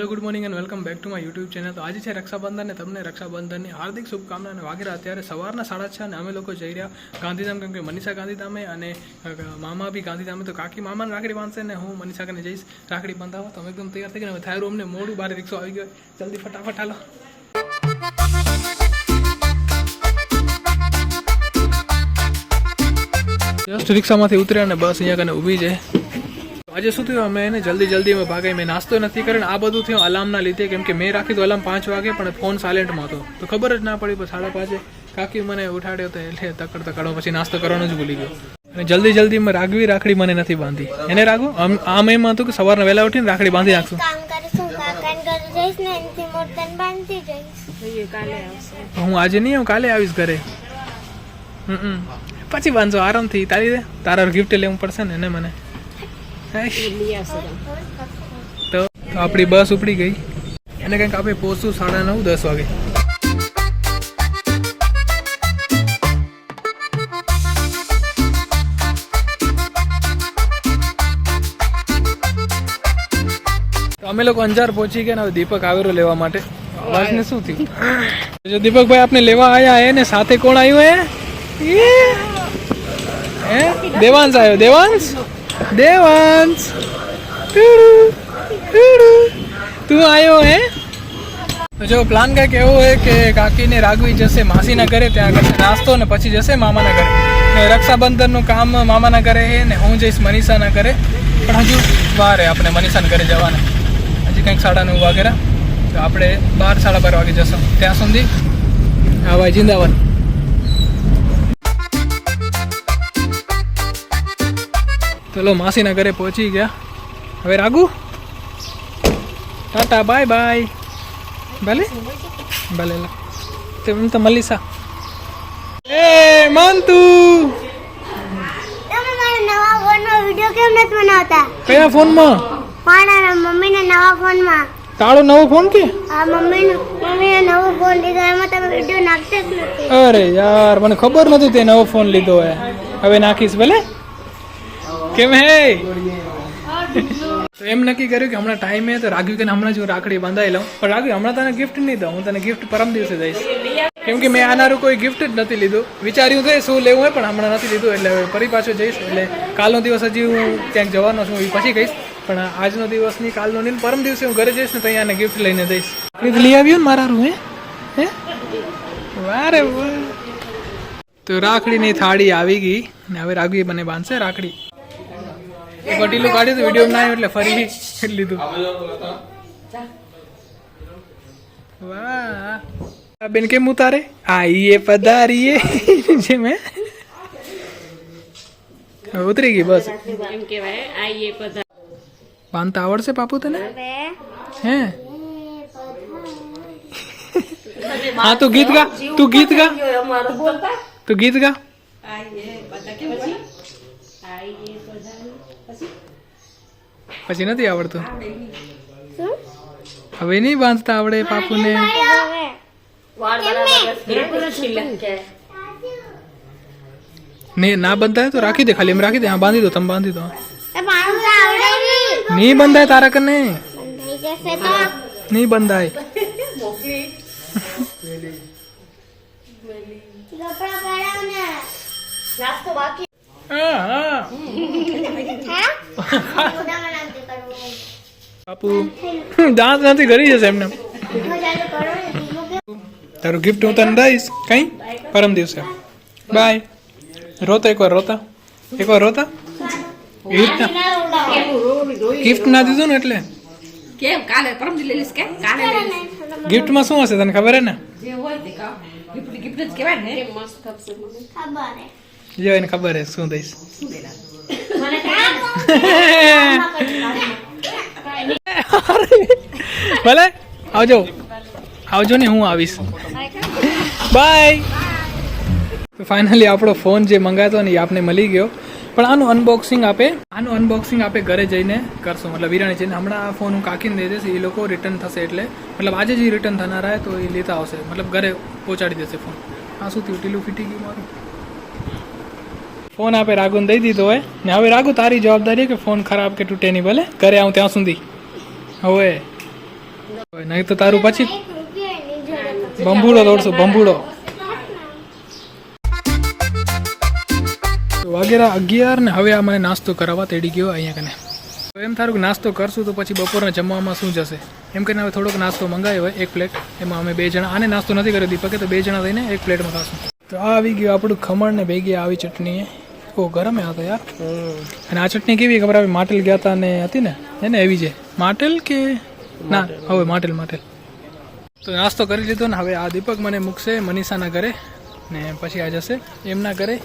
Hello good morning and welcome back to my YouTube channel તો આજે છે રક્ષાબંધન તમને રક્ષાબંધનની હાર્દિક શુભકામના અને વાગેરા અત્યારે સવારના સાડા છ અને અમે લોકો જઈ રહ્યા ગાંધીધામ, કેમ કે મનીષા ગાંધીધામે અને મામા બી ગાંધીધામે. તો કાકી મામાને રાખડી બાંધશે ને હું મનીષા કને જઈશ રાખડી બાંધાવા. તો એકદમ તૈયાર થઈ ગયા હવે થાય અમને મોડું, બારે રિક્ષો આવી ગયો. જલ્દી ફટાફટ હાલો. જસ્ટ રિક્ષામાંથી ઉતર્યા અને બસ અહીંયા કને ઊભી છે. આજે શું થયું? અમે એને જલ્દી જલ્દી અમે ભાગે. મેં નાસ્તો નથી કર્યો આ બધું થયું અલાર્મના લીધે. કેમ કે મેં રાખી તો અલાર્મ પાંચ વાગે પણ ફોન સાયલેન્ટમાં હતો. તો ખબર જ ના પડી પણ સાડા પાંચે કાકી મને ઉઠાડ્યો તો એટલે તકડ તકડો પછી નાસ્તો કરવાનું જ ભૂલી ગયો. અને જલ્દી જલ્દી મેં રાગવી રાખડી મને નથી બાંધી. એને રાગો? આમ એમ હતું કે સવારના વહેલા ઉઠીને રાખડી બાંધી નાખશું. કામ કરીશું કાકાને ઘરે જઈશ ને એનાથી મોટન બાંધતી જઈશ. હું આજે નહીં આવું કાલે આવીશ ઘરે. હમ પછી બાંધો આરામથી તારી દે તારા ગિફ્ટ લેવું પડશે ને એને મને. તો આપણી બસ ઉપડી ગઈ. અને કંઈક આપણે પહોંચશું સાડા નવ, દસ વાગે. અમે લોકો અંજાર પહોંચી ગયા હવે દીપક આવેરો લેવા માટે. વાસને શું થયું? જો દીપકભાઈ આપને લેવા આયા હે સાથે કોણ આવ્યું એ દેવાંશ આવ્યો દેવાંશ? દેવાંશ. તું આવ્યો હે? જો પ્લાન કંઈક એવો હોય કે કાકીને રાગવી જશે માસીના ઘરે, ત્યાં કરશે નાસ્તો ને પછી જશે મામાના ઘરે. ને રક્ષાબંધનનું કામ મામાના ઘરે છે ને હું જઈશ મનીષાના ઘરે. પણ હજુ વાર હે આપણે મનીષાના ઘરે જવાના. હજી કંઈક સાડા નવ વાગેરા. તો આપણે બાર, સાડા બાર વાગે જશું. ત્યાં સુધી હા ભાઈ જિંદાબાદ. ચલો માસીના ઘરે પહોંચી ગયા. હવે રાગુ ટાટા બાય બાય. ભલે? ભલે લા. તેમ તો મલીસા. એ મંતુ! તમે મારા નવા ફોનનો વીડિયો કેમ નથી બનાવતા? કયા ફોનમાં? મારા મમ્મીના નવા ફોનમાં. તારો નવો ફોન કે? આ મમ્મીનો મમ્મીએ નવો ફોન લીધો એમાં તમે વીડિયો નાખતા જ નથી. અરે યાર મને ખબર નથી તે નવો ફોન લીધો હે. હવે નાખીશ ભલે? કેમ હે? તો એમ નક્કી કર્યું કે હમણાં ટાઈમ હે તો રાખ્યું કે હમણાં જ હું રાખડી બાંધાઈ લઉં. પણ રાખ્યું હમણાં તને ગિફ્ટ નહીં દઉં, હું તને ગિફ્ટ પરમ દિવસે દઈશ. કેમ કે મેં આનારું કોઈ ગિફ્ટ જ નથી લીધું. વિચાર્યું કે શું લેવું હોય, પણ હમણાં નથી લીધું, એટલે હવે ફરી પાછો જઈશ. એટલે કાલનો દિવસ હજી હું ક્યાંક જવાનો છું, એ પછી કહીશ. પણ આજનો દિવસની કાલનો નહીં, પરમ દિવસે હું ઘરે જઈશ ને તો અહીંયા ગિફ્ટ લઈને દઈશ. રાખડી લઈ આવ્યું ને મારા રૂ હે? હે? વારે તો રાખડીની થાળી આવી ગઈ, ને હવે રાઘવી મને બાંધશે રાખડી. એ પટીલું કાઢ્યું તો વીડિયો ના આવ્યો એટલે ફરી લીધું. વાહ. આ બેન કેમ ઉતારે? આઈએ પધારીએ. જે મેં હવે ઉતરી ગઈ બસ. એમ કહેવાય આઈએ બધા બાંધતા આવડશે પાપુ તને? હે? હા તું ગીત ગા તું ગીત ગા. અમારો. બોલતા તું ગીત ગા. આઈએ બધા કે પછી આઈએ બધા પછી પછી નથી આવડતું? હવે નહીં બાંધતા આવડે પાપુને? ને ના બંધાય તો રાખી દે ખાલી એમ રાખી દે હા બાંધી દો તમે બાંધી દો. નહીં. બંધાય તારા કને? નહીં બંધાય. હા હા. બાપુ. દાંત નથી કરી જશે એમને. તારું ગિફ્ટ હું તને દઈશ કઈ? પરમ દિવસે. બાય રોતા એકવાર રોતા. એકવાર રોતા? ગિફ્ટ ના ગિફ્ટ ના દીધું ને એટલે? કેમ? કાલે પરમ દિવસે લઈશ કે કાલે ગિફ્ટમાં શું હશે તને ખબર હે ને? જે હોય તે ગિફ્ટ ગિફ્ટ જ કહેવાય ને. મસ્ત ખબર હે જો એને ખબર હે શું દઈશ. મને ભલે, આવજો. આવજો ને, હું આવીશ. બાય ફાઇનલી આપણો ફોન જે મંગાતો ને એ આપને મળી ગયો. પણ આનું અનબોક્સિંગ આપે, આનું અનબોક્સિંગ આપે ઘરે જઈને કરશું. મતલબ વિરાણી જઈને હમણાં આ ફોન હું કાકીને દઈ દઈશ, એ લોકો રિટર્ન થશે એટલે. મતલબ આજે જ રિટર્ન થનારા હોય તો એ લેતા આવશે. મતલબ ઘરે પહોંચાડી દેશે ફોન આ શું થયું? ટીલું ફીટી ગયું મારું? ફોન આપે રાગુને દઈ દીધો હોય. ને હવે રાગુ તારી જવાબદારી કે ફોન ખરાબ કે તૂટે નહીં ભલે? ઘરે આવું ત્યાં સુધી. હવે. નહીં તો તારું પછી બંબુડો દોડશું બંબુડો. વાગેરા અગિયાર ને હવે આ મને નાસ્તો કરાવવા તેડી ગયો અહીંયા કને. તો એમ થારું કે નાસ્તો કરશું તો પછી બપોરના જમવામાં શું જશે? એમ કરીને હવે થોડોક નાસ્તો મંગાવ્યો હોય એક પ્લેટ એમાં અમે બે જણા આને નાસ્તો નથી કર્યો દીપકે તો બે જણા થઈને એક પ્લેટમાં ખાશું. તો આ આવી ગયું આપણું ખમણ ને ભેગી આવી ચટણી. ઓ ગરમ આ તો યાર. અને આ ચટણી કેવી ખબર? આવી માટેલ ગયા હતા ને હતી ને? હે ને એવી છે. માટેલ કે? ના હવે માટેલ માટેલ. તો નાસ્તો કરી લીધો ને હવે આ દીપક મને મૂકશે મનીષાના ઘરે ને પછી આ જશે એમના ઘરે.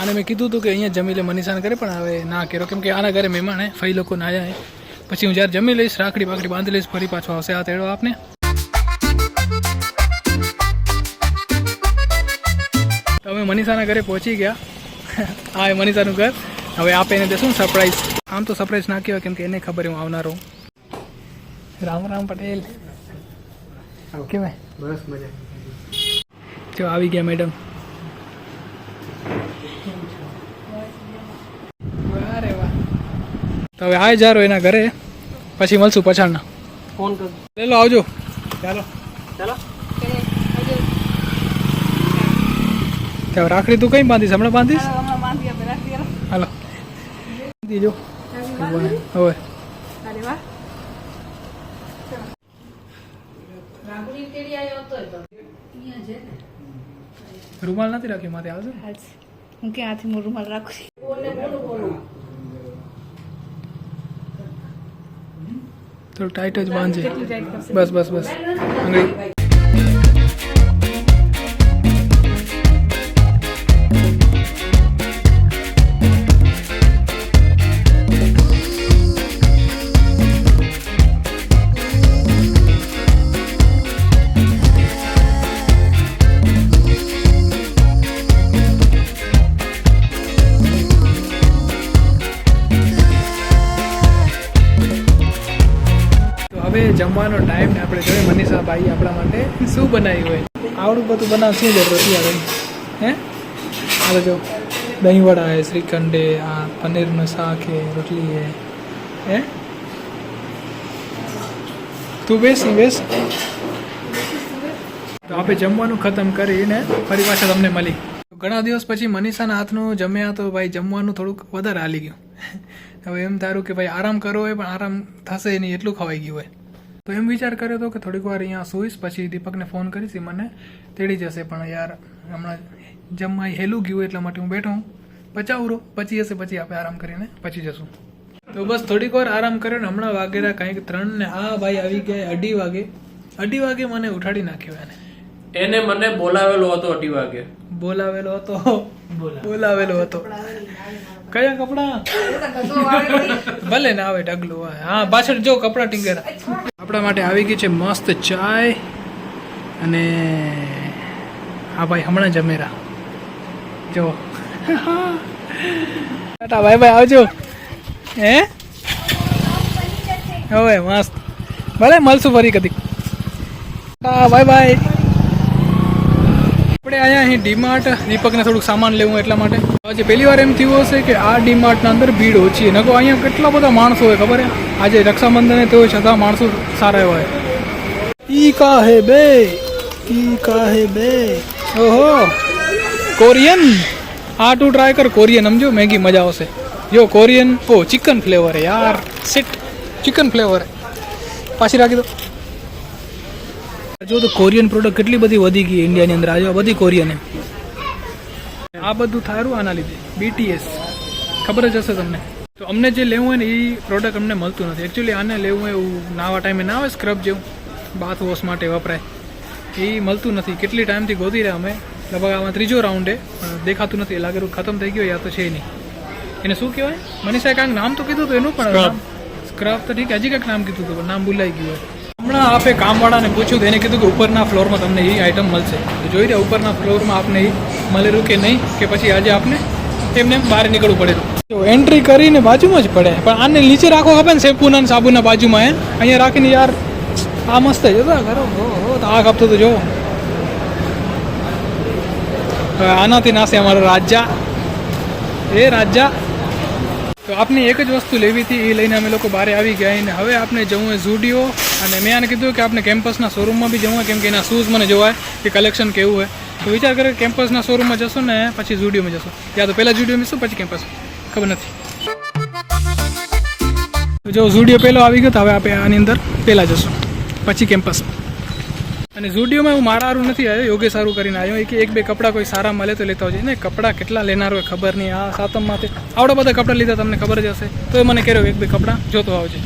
અને મેં કીધું હતું કે અહીંયા જમી લે મનીષાના ઘરે પણ હવે ના કર્યો. કેમ કે આના ઘરે મહેમાન હે ફઈ લોકો ના આયા પછી હું જ્યારે જમી લઈશ રાખડી બાકડી બાંધી લઈશ ફરી પાછો આવશે આ તેડો આપને. તો અમે મનીષાના ઘરે પહોંચી ગયા. આ એ મનીષાનું ઘર. હવે આપે એને દેશું સરપ્રાઈઝ આમ તો સરપ્રાઈઝ ના કહેવાય કેમ કે એને ખબર હું આવનારો. રામ રામ પટેલ. કેવાય? બસ મજા. જો આવી ગયા મેડમ તો હવે આય જારો એના ઘરે. પછી મળશું પછાડના ફોન કર. લે લો આવજો. ચાલો. ચાલો. તો રાખડી તું કઈ બાંધીશ? હમણાં બાંધીશ? હાલો દીજો. હવે. રૂમાલ નથી રાખ્યો? માથે આવશે હું ક્યાંથી હું રૂમાલ રાખું થોડું ટાઈટ જ બાંધજે. બસ બસ બસ. આંગળી. જમવાનો ટાઈમ ને આપણે જોઈએ મનીષા ભાઈ આપણા માટે શું બનાવ્યું હોય? આવડું બધું બનાવ શું જરૂર હતી આગળ હે હાલો જો, દહીંવડા હે શ્રીખંડ હે આ પનીરનું શાક હે રોટલી હે હે? તું બેસ બેસ. તો આપણે જમવાનું ખતમ કરીને ફરી પાછા તમને મળી. ઘણા દિવસ પછી મનીષાના હાથનું જમ્યા તો ભાઈ જમવાનું થોડુંક વધારે હાલી ગયું. હવે એમ તારું કે ભાઈ આરામ કરવો હોય પણ આરામ થશે નહીં, એટલું ખવાઈ ગયું હોય. તો એમ વિચાર કર્યો હતો કે થોડીક વાર અહીંયા સૂઈશ પછી દીપકને ફોન કરીશ એ મને તેડી જશે. પણ યાર હમણાં જમવા હેલું ગયું એટલા માટે હું બેઠો હું. પચાવરો પછી હશે પછી આપણે આરામ કરીને પછી જશું. તો બસ થોડીક વાર આરામ કર્યો ને હમણાં વાગેલા કંઈક ત્રણ ને આ ભાઈ આવી ગયા અઢી વાગે. અઢી વાગે મને ઉઠાડી નાખ્યો એને. એને મને બોલાવેલો હતો અઢી વાગે. બોલાવેલો હતો. બોલાવેલો હતો. કયા કપડા? ભલે ના આવે ઢગલું હા પાછળ જો કપડા ટીંગર આપણા માટે આવી ગઈ છે મસ્ત ચાય અને હા ભાઈ, હમણાં જમેરા જો. ટાટા, ભાઈ ભાઈ, આવજો. હે? હવે મસ્ત. ભલે મળશું ફરી કદી. ભાઈ બાય આપણે અહીંયા અહીં ડીમાર્ટ દીપકને થોડુંક સામાન લેવું એટલા માટે. આજે પહેલી વાર એમ થયું હશે કે આ ડીમાર્ટના અંદર ભીડ ઓછી છે. નકો અહીંયા કેટલા બધા માણસો હોય ખબર હે આજે રક્ષાબંધને તેઓ છતાં માણસો સારા એવા હોય. ઈ કા હે બે? ઈ કા હે બે? ઓહો કોરિયન? આ તું ટ્રાય કર કોરિયન સમજો? મેગી મજા આવશે. જો કોરિયન ઓ ચિકન ફ્લેવર હે યાર. સિટ ચિકન ફ્લેવર. પાછી રાખી દો. જો તો કોરિયન પ્રોડક્ટ કેટલી બધી વધી ગઈ ઇન્ડિયાની અંદર. આજે બધી કોરિયન આ બધું થારું આના લીધે. બીટીએસ ખબર જ હશે તમને. તો અમને જે લેવું હોય ને એ પ્રોડક્ટ અમને મળતું નથી. એકચ્યુઅલી આને લેવું હોય એવું નાવા ટાઈમે ના આવે સ્ક્રબ જેવું. બાથ વોશ માટે વપરાય. એ મળતું નથી. કેટલી ટાઈમથી ગોતી રહ્યા અમે. લગભગ આમાં ત્રીજો રાઉન્ડ દેખાતું નથી. લાગે ખતમ થઈ ગયો યા તો છે નહીં. એને શું કહેવાય? મનીષાએ કાંઈક નામ તો કીધું હતું એનું પણ. સ્ક્રબ તો ઠીક હજી કંઈક નામ કીધું હતું પણ નામ ભૂલાઈ ગયું હોય. હમણાં આપે કામવાળાને પૂછ્યું એને કીધું કે ઉપરના ફ્લોરમાં તમને એ આઈટમ મળશે. જોઈ રહ્યા ઉપરના ફ્લોરમાં આપને એ મળેલું કે નહીં, કે પછી આજે આપને એમને બહાર નીકળવું પડેલું. એન્ટ્રી કરીને બાજુમાં જ પડે. પણ આને નીચે રાખો ખબર ને શેમ્પૂના સાબુના બાજુમાં એ અહીંયા રાખીને યાર, આ મસ્ત જોતા ખરો તો આ કાપતો તો જો આનાથી નાશે અમારો રાજા. એ રાજા. તો આપની એક જ વસ્તુ લેવી હતી, એ લઈને અમે લોકો બહાર આવી ગયા. અને હવે આપણે જવું હોય ઝુડિયો. અને મેં આને કીધું કે આપણે કેમ્પસના શોરૂમમાં બી જવું કેમ કે એના શૂઝ મને જોવાય કે કલેક્શન કેવું હોય. તો વિચાર કરે કેમ્પસના શોરૂમમાં જશો ને, પછી ઝુડિયોમાં જશો. યા તો પહેલાં ઝુડિયો જશું, પછી કેમ્પસ ખબર નથી. જો ઝુડિયો પહેલો આવી ગયો તો હવે આપણે આની અંદર પહેલાં જશું, પછી કેમ્પસ અને ઝુડિયોમાં હું મારા સારું નથી આવ્યો યોગે સારું કરીને આવ્યો. એ કે એક બે કપડાં કોઈ સારા મળે તો લેતા હોય ને કપડાં કેટલા લેનાર હોય ખબર નહીં. આ સાતમમાંથી આવડા બધા કપડાં લીધા, તમને ખબર જ હશે. તો એ મને કર્યો એક બે કપડાં જોતો આવજે.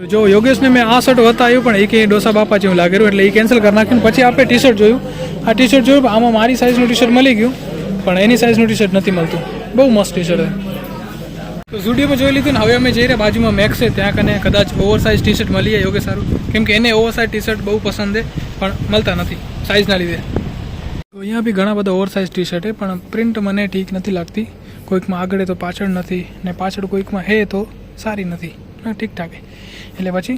જો યોગેશને મેં આ શર્ટ બતાવ્યું પણ એ ડોસા બાપા જેવું લાગેલું એટલે એ કેન્સલ કરી નાખ્યું. પછી આપણે ટી શર્ટ જોયું. આ ટી શર્ટ જોયું આમાં મારી સાઇઝનું ટી શર્ટ મળી ગયું, પણ એની સાઇઝનું ટી શર્ટ નથી મળતું. બહુ મસ્ત ટી શર્ટ તો ઝુડિયોમાં જોઈ લીધું ને, હવે અમે જઈ રહ્યા બાજુમાં મેક્સ છે, ત્યાં કને કદાચ ઓવર સાઇઝ ટી શર્ટ મળી જાય. યોગે સારું. કેમ કે એને ઓવર સાઇઝ ટી શર્ટ બહુ પસંદ છે, પણ મળતા નથી સાઇઝના લીધે. તો અહીંયા બી ઘણા બધા ઓવર સાઇઝ ટી શર્ટ છે, પણ પ્રિન્ટ મને ઠીક નથી લાગતી. કોઈકમાં આગળ તો પાછળ નથી, ને પાછળ કોઈકમાં હે તો સારી નથી. હા, ઠીક ઠાક. એટલે પછી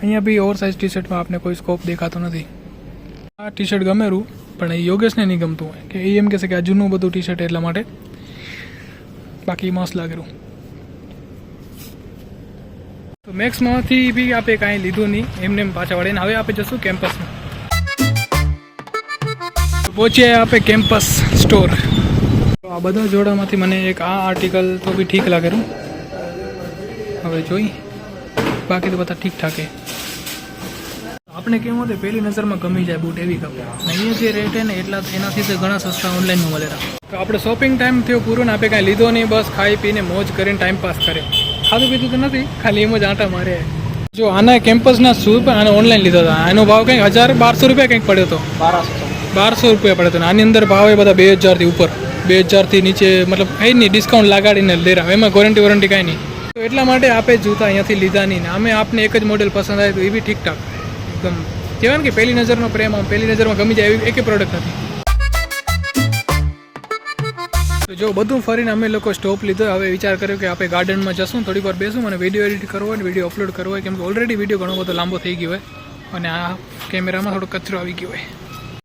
અહીંયા બી ઓવર સાઇઝ ટી શર્ટમાં આપને કોઈ સ્કોપ દેખાતો નથી. આ ટી શર્ટ ગમેરું પણ એ યોગેશને નહીં ગમતું હોય. કે એ એમ કહેશે કે આ જૂનું બધું ટી શર્ટ એટલા માટે. બાકી મસ્ત લાગેલું તો મેક્સમાંથી બી આપણે કાંઈ લીધું નહીં. એમને એમ પાછા વળીને હવે આપણે જશું કેમ્પસમાં તો પહોંચીએ આપણે કેમ્પસ સ્ટોર આ બધા જોડામાંથી મને એક આ આર્ટિકલ તો બી ઠીક લાગેલું હવે જોઈ. બાકી તો બધા ઠીક ઠાક. છે આપણે કેવું હતું? પહેલી નજરમાં ગમી જાય બૂટ એવી ગમે અહીંયા જે રેટ છે ને, એટલા એનાથી તો ઘણા સસ્તા ઓનલાઈનમાં મળેલા. તો આપણે શોપિંગ ટાઈમ થયો પૂરો ને આપણે કાંઈ લીધો નહીં, બસ ખાઈ પીને મોજ કરીને ટાઈમ પાસ કરે ખાધું પીધું તો નથી, ખાલી એમ જ આંટા મારે. જો આના કેમ્પસના શૂઝ પણ આને ઓનલાઈન લીધા હતા. એનો ભાવ કંઈક હજાર બારસો રૂપિયા કંઈક પડ્યો હતો. બારસો બારસો રૂપિયા પડ્યો હતો આની અંદર ભાવ એ બધા બે હજારથી ઉપર. બે હજારથી નીચે, મતલબ કંઈ નહીં ડિસ્કાઉન્ટ લગાડીને લઈ રહ્યા. એમાં વોરંટી વોરંટી કાંઈ નહીં. એટલા માટે આપે જૂતા અહીંયાથી લીધા નહીં ને. અમે આપને એક જ મોડેલ પસંદ આવે તો એ બી ઠીકઠાક. એકદમ કહેવાય કે પહેલી નજરનો પ્રેમ આમ, પહેલી નજરમાં ગમી જાય એવી એકે પ્રોડક્ટ નથી. જો બધું ફરીને અમે લોકો સ્ટોપ લીધો. હવે વિચાર કર્યો કે આપણે ગાર્ડનમાં જશું, થોડીક વાર બેસું અને વીડિયો એડિટ કરવો હોય વીડિયો અપલોડ કરવો હોય, કેમ કે ઓલરેડી વીડિયો ઘણો બધો લાંબો થઈ ગયો હોય. અને આ કેમેરામાં થોડો કચરો આવી ગયો હોય.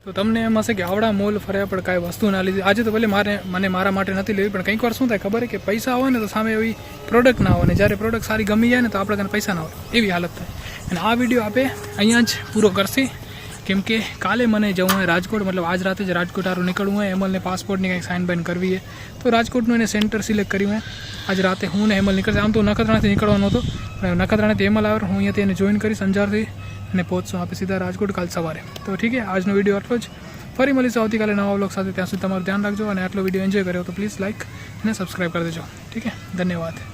તો તમને એમ હશે કે આવડા મોલ ફર્યા પણ કાંઈ વસ્તુ ના લીધી. આજે તો ભલે મારે, મને મારા માટે નથી લેવી, પણ કંઈક વાર શું થાય ખબર છે કે પૈસા હોય ને તો સામે એવી પ્રોડક્ટ ના હોય ને જ્યારે પ્રોડક્ટ સારી ગમી જાય ને તો આપણે કને પૈસા ના હોય. એવી હાલત થાય. અને આ વીડિયો આપણે અહીંયા જ પૂરો કરશે. કેમ કે કાલે મને જવું હોય રાજકોટ, મતલબ આજ રાતે જ રાજકોટ આરું નીકળવું હોય, હેમલને પાસપોર્ટની કંઈક સાઇન બાઇન કરવી હોય તો રાજકોટનું એને સેન્ટર સિલેક્ટ કર્યું હોય આજ રાતે હું ને હેમલ નીકળશે. આમ તો નખત્રાણાથી નીકળવાનો હતો. પણ નખત્રાણાથી હેમલ આવે, હું અહીંયાથી એને જોઈન કરીશ અંજારથી અને પહોંચશું આપણે સીધા રાજકોટ કાલ સવારે. તો ઠીક છે, આજનો વીડિયો આટલો જ. ફરી મળીશું આવતીકાલે નવા બ્લોગ સાથે. ત્યાં સુધી તમારું ધ્યાન રાખજો અને આટલો વીડિયો એન્જોય કર્યો તો પ્લીઝ લાઇક અને સબસ્ક્રાઈબ કરી દેજો. ઠીક છે, ધન્યવાદ.